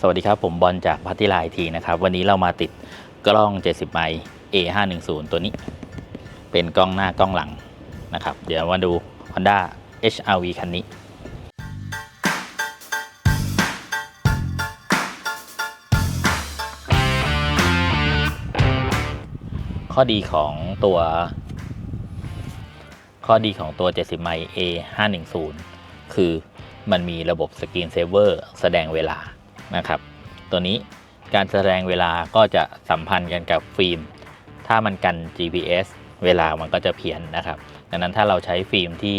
สวัสดีครับ ผมบอลจากพัทยาไอทีนะครับ วันนี้เรามาติดกล้อง 70 ไมล์ A510 ตัวนี้ เป็นกล้องหน้ากล้องหลังนะครับ เดี๋ยวมาดู Honda HRV คันนี้ข้อดีของตัว ข้อดีของตัว 70 ไมล์ A510 คือมันมีระบบสกรีนเซเวอร์แสดงเวลา นะครับ ตัวนี้การแสดงเวลาก็จะสัมพันธ์กันกับฟิล์ม ถ้ามันกัน GPS เวลามันก็จะเพี้ยนนะครับ ดังนั้นถ้าเราใช้ฟิล์มที่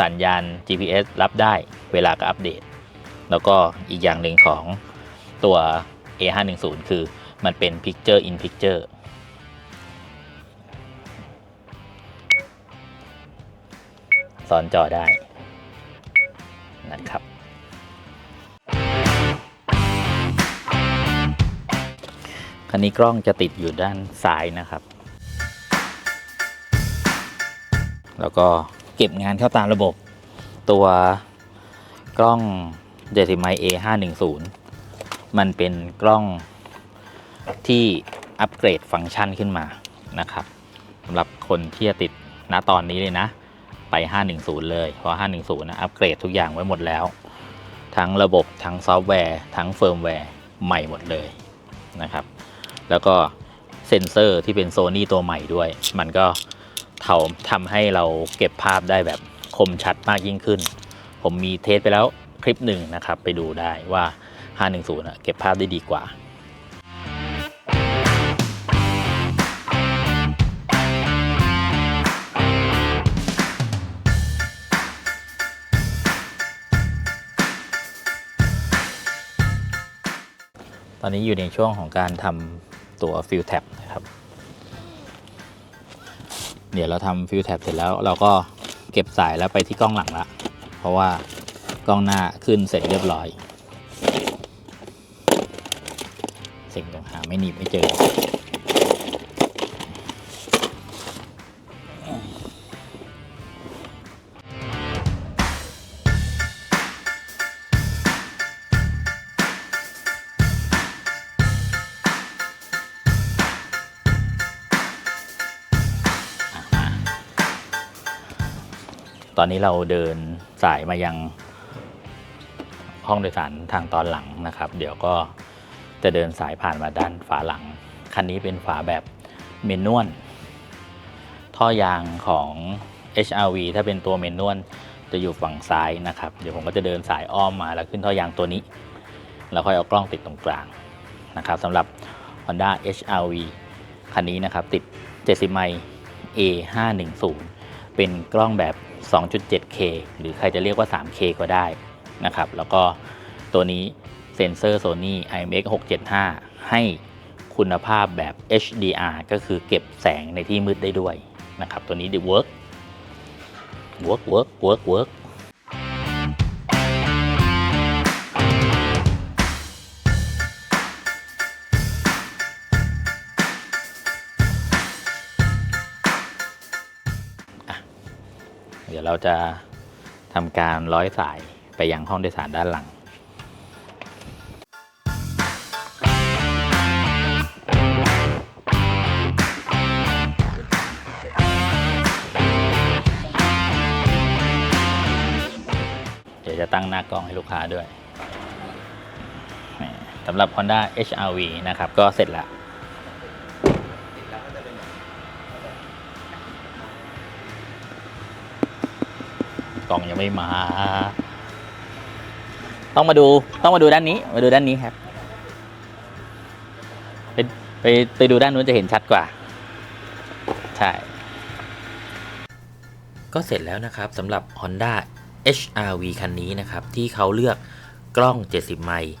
สัญญาณ GPS รับได้เวลาก็อัปเดต แล้วก็อีกอย่างหนึ่งของตัว A510 คือมันเป็น Picture in Picture ซ้อนจอได้นะครับ คันนี้กล้องจะติดอยู่ด้านซ้ายนะครับ แล้วก็เก็บงานเข้าตามระบบตัวกล้อง70ไมล์ A510 มันเป็นกล้องที่อัปเกรดฟังก์ชันขึ้นมานะครับสำหรับคนที่จะติดณตอนนี้เลยนะ ไป 510 เลย เพราะ 510 นะ อัปเกรดทุกอย่างไว้หมดแล้ว ทั้งระบบทั้งซอฟต์แวร์ ทั้งเฟิร์มแวร์ ใหม่หมดเลยนะครับ แล้วก็เซ็นเซอร์ที่เป็นโซนี่ตัวใหม่ด้วย มันก็ทาทำให้เราเก็บภาพได้แบบคมชัดมากยิ่งขึ้น ผมมีเทสไปแล้วคลิปหนึ่งนะครับ ไปดูได้ว่า 510นะเก็บภาพได้ดีกว่าตอนนี้อยู่ในช่วงของการทำ ตัวฟิลแท็บนะครับเดี๋ยวเราทำฟิลแท็บเสร็จแล้วเราก็เก็บสายแล้วไปที่กล้องหลังละเพราะว่ากล้องหน้าขึ้นเสร็จเรียบร้อย สิ่งต่างหาไม่หนีบไม่เจอ อนนี้เราเดินสายมายังห้องโดยสารทางตอนหลังนะครับ เดี๋ยวก็จะเดินสายผ่านมาด้านฝาหลัง คันนี้เป็นฝาแบบเมนนวลท่อยางของ HRV ถ้าเป็นตัวเมนนวลจะอยู่ฝั่งซ้ายนะครับ เดี๋ยวผมก็จะเดินสายอ้อมมาแล้วขึ้นท่อยางตัวนี้ แล้วค่อยเอากล้องติดตรงกลางนะครับสำหรับ Honda HRV คันนี้นะครับติด 70 ไมล์ A510 เป็นกล้องแบบ 2.7K หรือใครจะเรียกว่า 3K ก็ได้นะครับ แล้วก็ตัวนี้เซ็นเซอร์ Sony IMX 675 ให้คุณภาพแบบ HDR ก็คือเก็บแสงในที่มืดได้ด้วยนะครับ ตัวนี้ดี work work work work work เวิร์ก ยวเราจะทำการร้อยสายไปยังห้องโดยสารด้านหลังเดี๋ยวจะตั้งหน้ากล้องให้ลูกค้าด้วยสำหรับ Honda HRV นะครับ ก็เสร็จแล้ว กล่องยังไม่มา ต้องมาดูต้องมาดูด้านนี้ มาดูด้านนี้ครับ ไปไปไปดูด้านนู้นจะเห็นชัดกว่า ใช่ ก็เสร็จแล้วนะครับสำหรับ Honda HRV คันนี้นะครับ ที่เขาเลือกกล้อง 70 ไมล์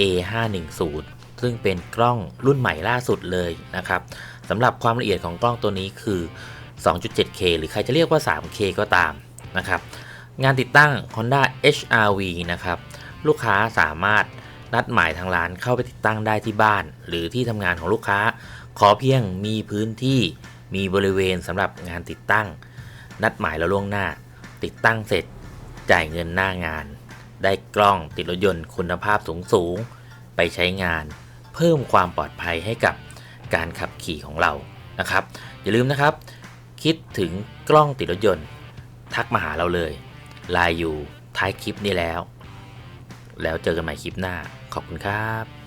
A510 ซึ่งเป็นกล้องรุ่นใหม่ล่าสุดเลยนะครับสำหรับความละเอียดของกล้องตัวนี้คือ 2.7K หรือใครจะเรียกว่า 3K ก็ตามนะครับ งานติดตั้ง Honda HRV นะครับ ลูกค้าสามารถนัดหมายทางร้านเข้าไปติดตั้งได้ที่บ้าน หรือที่ทำงานของลูกค้า ขอเพียงมีพื้นที่มีบริเวณสำหรับงานติดตั้ง นัดหมายแล้วล่วงหน้า ติดตั้งเสร็จ จ่ายเงินหน้างาน ได้กล้องติดรถยนต์คุณภาพสูงสูงไปใช้งาน เพิ่มความปลอดภัยให้กับการขับขี่ของเรานะครับ อย่าลืมนะครับ คิดถึงกล้องติดรถยนต์ ทักมาหาเราเลย ไลน์อยู่ท้ายคลิปนี้แล้ว แล้วเจอกันใหม่คลิปหน้า ขอบคุณครับ